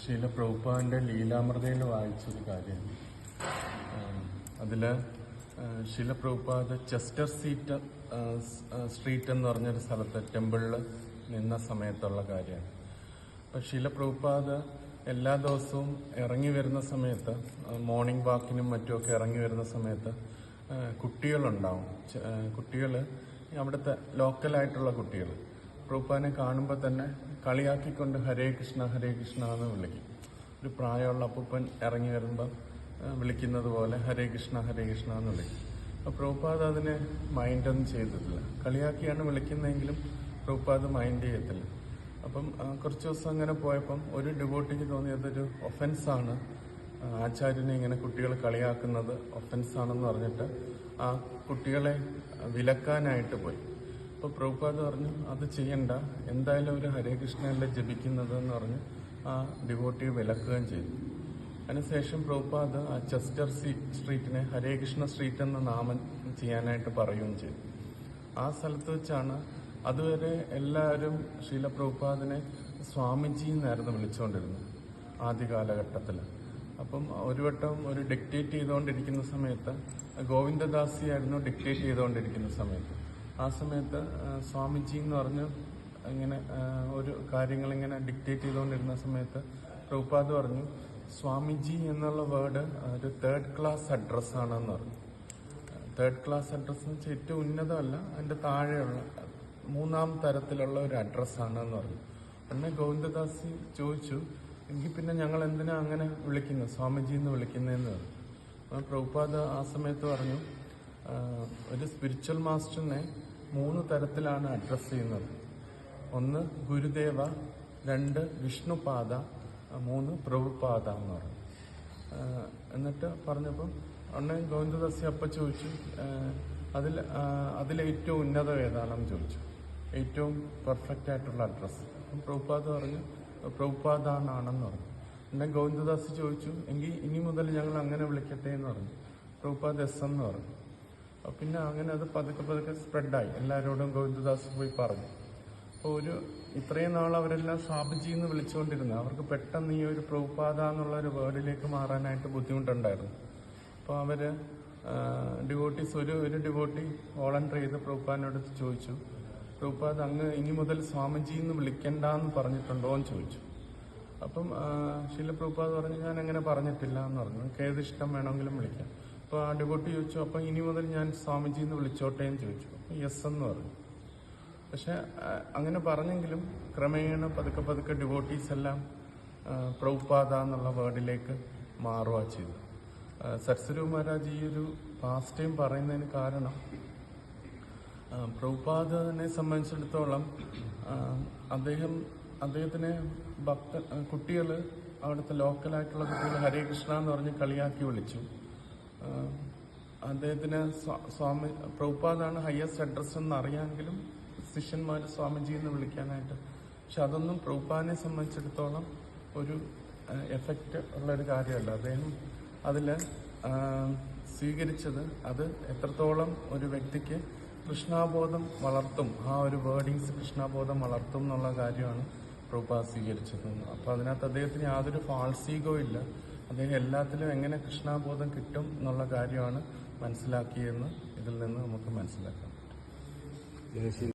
ശീല പ്രഭുപാദിന്റെ ലീലാമൃതയിൽ വായിച്ചൊരു കാര്യം. അതിൽ Srila Prabhupada Chester seat street എന്ന് പറഞ്ഞൊരു സ്ഥലത്ത് ടെമ്പിളിൽ നിന്ന സമയത്തുള്ള കാര്യമാണ് അപ്പം ശീല പ്രഭുപാദ എല്ലാ ദിവസവും ഇറങ്ങി വരുന്ന സമയത്ത് മോർണിംഗ് വാക്കിനും മറ്റുമൊക്കെ ഇറങ്ങി വരുന്ന സമയത്ത് കുട്ടികളുണ്ടാവും. കുട്ടികൾ അവിടുത്തെ ലോക്കലായിട്ടുള്ള കുട്ടികൾ പ്രൂപ്പാനെ കാണുമ്പോൾ തന്നെ കളിയാക്കിക്കൊണ്ട് ഹരേ കൃഷ്ണ ഹരേ കൃഷ്ണ എന്ന് വിളിക്കും. ഒരു പ്രായമുള്ള അപ്പൂപ്പൻ ഇറങ്ങി വരുമ്പം വിളിക്കുന്നത് പോലെ ഹരേ കൃഷ്ണ ഹരേ കൃഷ്ണ എന്ന് വിളിക്കും. പ്രഭുപാദ് അതിനെ മൈൻഡൊന്നും ചെയ്തിട്ടില്ല. കളിയാക്കിയാണ് വിളിക്കുന്നതെങ്കിലും പ്രഭുപാദ് മൈൻഡ് ചെയ്യത്തില്ല. അപ്പം കുറച്ച് ദിവസം അങ്ങനെ പോയപ്പം ഒരു ഡിവോട്ടിക്ക് തോന്നിയതൊരു ഒഫൻസാണ് ആചാര്യനെ ഇങ്ങനെ കുട്ടികൾ കളിയാക്കുന്നത് ഒഫൻസാണെന്ന് പറഞ്ഞിട്ട് ആ കുട്ടികളെ വിലക്കാനായിട്ട് പോയി. അപ്പോൾ പ്രഭുപാദ് പറഞ്ഞു അത് ചെയ്യണ്ട. എന്തായാലും ഒരു ഹരേ കൃഷ്ണയല്ലേ ജപിക്കുന്നത് എന്ന് പറഞ്ഞ് ആ ഡിവോട്ടി വിലക്കുകയും ചെയ്തു. അതിനുശേഷം പ്രഭുപാദ് ആ ചെസ്റ്റർ സ്ട്രീറ്റിനെ ഹരേ കൃഷ്ണ സ്ട്രീറ്റ് എന്ന നാമം ചെയ്യാനായിട്ട് പറയുകയും ചെയ്തു. ആ സ്ഥലത്ത് വെച്ചാണ് അതുവരെ എല്ലാവരും ശീല പ്രഭുപാദിനെ സ്വാമിജി എന്നായിരുന്നു വിളിച്ചുകൊണ്ടിരുന്നത് ആദ്യ കാലഘട്ടത്തിൽ അപ്പം ഒരു വട്ടം ഒരു ഡിക്റ്റേറ്റ് ചെയ്തുകൊണ്ടിരിക്കുന്ന സമയത്ത് ഗോവിന്ദദാസി ആയിരുന്നു ഡിക്റ്റേറ്റ് ചെയ്തുകൊണ്ടിരിക്കുന്ന സമയത്ത്. ആ സമയത്ത് സ്വാമിജി എന്ന് പറഞ്ഞ് ഇങ്ങനെ ഒരു കാര്യങ്ങൾ ഇങ്ങനെ ഡിക്റ്റേറ്റ് ചെയ്തുകൊണ്ടിരുന്ന സമയത്ത് പ്രഭുപാദ് പറഞ്ഞു സ്വാമിജി എന്നുള്ള വേർഡ് ഒരു തേർഡ് ക്ലാസ് അഡ്രസ് ആണെന്ന് പറഞ്ഞു. തേർഡ് ക്ലാസ് അഡ്രസ് എന്ന് വെച്ചാൽ ഏറ്റവും ഉന്നതമല്ല അതിന്റെ താഴെയുള്ള മൂന്നാം തരത്തിലുള്ള ഒരു അഡ്രസ്സാണെന്ന് പറഞ്ഞു. പിന്നെ ഗോവിന്ദദാസ് ചോദിച്ചു എങ്കിൽ പിന്നെ ഞങ്ങൾ എന്തിനാ അങ്ങനെ വിളിക്കുന്നത് സ്വാമിജി എന്ന് വിളിക്കുന്നതെന്ന് പറഞ്ഞു. പ്രഭുപാദ് ആ സമയത്ത് പറഞ്ഞു "ആ, ഒരു സ്പിരിച്വൽ മാസ്റ്ററിനെ മൂന്ന് തരത്തിലാണ് അഡ്രസ്സ് ചെയ്യുന്നത്. ഒന്ന് ഗുരുദേവ രണ്ട് വിഷ്ണുപാദ മൂന്ന് പ്രഭുപാദ എന്ന് പറഞ്ഞു എന്നിട്ട് പറഞ്ഞപ്പം ഉടനെ ഗോവിന്ദദാസി അപ്പ ചോദിച്ചു അതിൽ അതിലേറ്റവും ഉന്നതം ഏതാണെന്ന് ചോദിച്ചു. ഏറ്റവും പെർഫെക്റ്റ് ആയിട്ടുള്ള അഡ്രസ്സ് അപ്പം പ്രഭുപാദ പറഞ്ഞു പ്രഭുപാദാണെന്ന് പറഞ്ഞു. എന്നെ ഗോവിന്ദദാസ് ചോദിച്ചു എങ്കിൽ ഇനി മുതൽ ഞങ്ങൾ അങ്ങനെ വിളിക്കട്ടെ എന്ന് പറഞ്ഞു. പ്രഭുപാദ് എസ് എന്ന് പറഞ്ഞു. പിന്നെ അങ്ങനെ അത് പതുക്കെ പതുക്കെ സ്പ്രെഡായി എല്ലാവരോടും ഗോവിന്ദദാസ് പോയി പറഞ്ഞു. അപ്പോൾ ഒരു ഇത്രയും നാൾ അവരെല്ലാം സ്വാമിജി എന്ന് വിളിച്ചുകൊണ്ടിരുന്നു. അവർക്ക് പെട്ടെന്ന് ഈ ഒരു പ്രഭുപാത എന്നുള്ള ഒരു വേർഡിലേക്ക് മാറാനായിട്ട് ബുദ്ധിമുട്ടുണ്ടായിരുന്നു. അപ്പോൾ അവർ ഡിവോട്ടീസ് ഒരു ഒരു ഡിവോട്ടി വോളണ്ടർ ചെയ്ത് പ്രഭുപാദിനോട് ചോദിച്ചു. പ്രഭുപാദ് അങ്ങ് ഇനി മുതൽ സ്വാമിജി എന്ന് വിളിക്കണ്ട എന്ന് പറഞ്ഞിട്ടുണ്ടോ എന്ന് ചോദിച്ചു. അപ്പം ശീല പ്രഭുപാദ് പറഞ്ഞു ഞാൻ അങ്ങനെ പറഞ്ഞിട്ടില്ല എന്ന് പറഞ്ഞു. ഏത് ഇഷ്ടം വേണമെങ്കിലും വിളിക്കാം. അപ്പോൾ ആ ഡിവോട്ടി ചോദിച്ചു. അപ്പം ഇനി മുതൽ ഞാൻ സ്വാമിജി എന്ന് വിളിച്ചോട്ടെ എന്ന് ചോദിച്ചു. അപ്പം യെസ് എന്ന് പറഞ്ഞു. പക്ഷെ അങ്ങനെ പറഞ്ഞെങ്കിലും ക്രമേണ പതുക്കെ പതുക്കെ ഡിവോട്ടീസ് എല്ലാം പ്രൗപാത എന്നുള്ള വേർഡിലേക്ക് മാറുക ചെയ്തു. സരസ്വരു മഹാരാജ് ഈ ഒരു പാസ്റ്റ് ടൈം പറയുന്നതിന് കാരണം പ്രൗപാദനെ സംബന്ധിച്ചിടത്തോളം അദ്ദേഹം അദ്ദേഹത്തിനെ ഭക്ത കുട്ടികൾ അവിടുത്തെ ലോക്കലായിട്ടുള്ള കുട്ടികൾ ഹരേ കൃഷ്ണ എന്ന് പറഞ്ഞ് കളിയാക്കി വിളിച്ചു. അദ്ദേഹത്തിന് സ്വാമി പ്രഭുപാദാണ് ഹയസ്റ്റ് അഡ്രസ് എന്ന് അറിയാമെങ്കിലും ശിഷ്യന്മാർ സ്വാമിജി എന്ന് വിളിക്കാനായിട്ട്. പക്ഷെ അതൊന്നും പ്രഭുപാദിനെ സംബന്ധിച്ചിടത്തോളം ഒരു എഫക്റ്റ് ഉള്ളൊരു കാര്യമല്ല. അദ്ദേഹം അതിൽ സ്വീകരിച്ചത് അത് എത്രത്തോളം ഒരു വ്യക്തിക്ക് കൃഷ്ണാബോധം വളർത്തും ആ ഒരു വേർഡിങ്സ് കൃഷ്ണാബോധം വളർത്തും എന്നുള്ള കാര്യമാണ് പ്രഭുപാദ് സ്വീകരിച്ചത്. അപ്പോൾ അതിനകത്ത് അദ്ദേഹത്തിന് യാതൊരു ഫാൾസീഗോ ഇല്ല. അദ്ദേഹം എല്ലാത്തിലും എങ്ങനെ കൃഷ്ണാബോധം കിട്ടും എന്നുള്ള കാര്യമാണ് മനസ്സിലാക്കിയെന്ന് ഇതിൽ നിന്ന് നമുക്ക് മനസ്സിലാക്കാം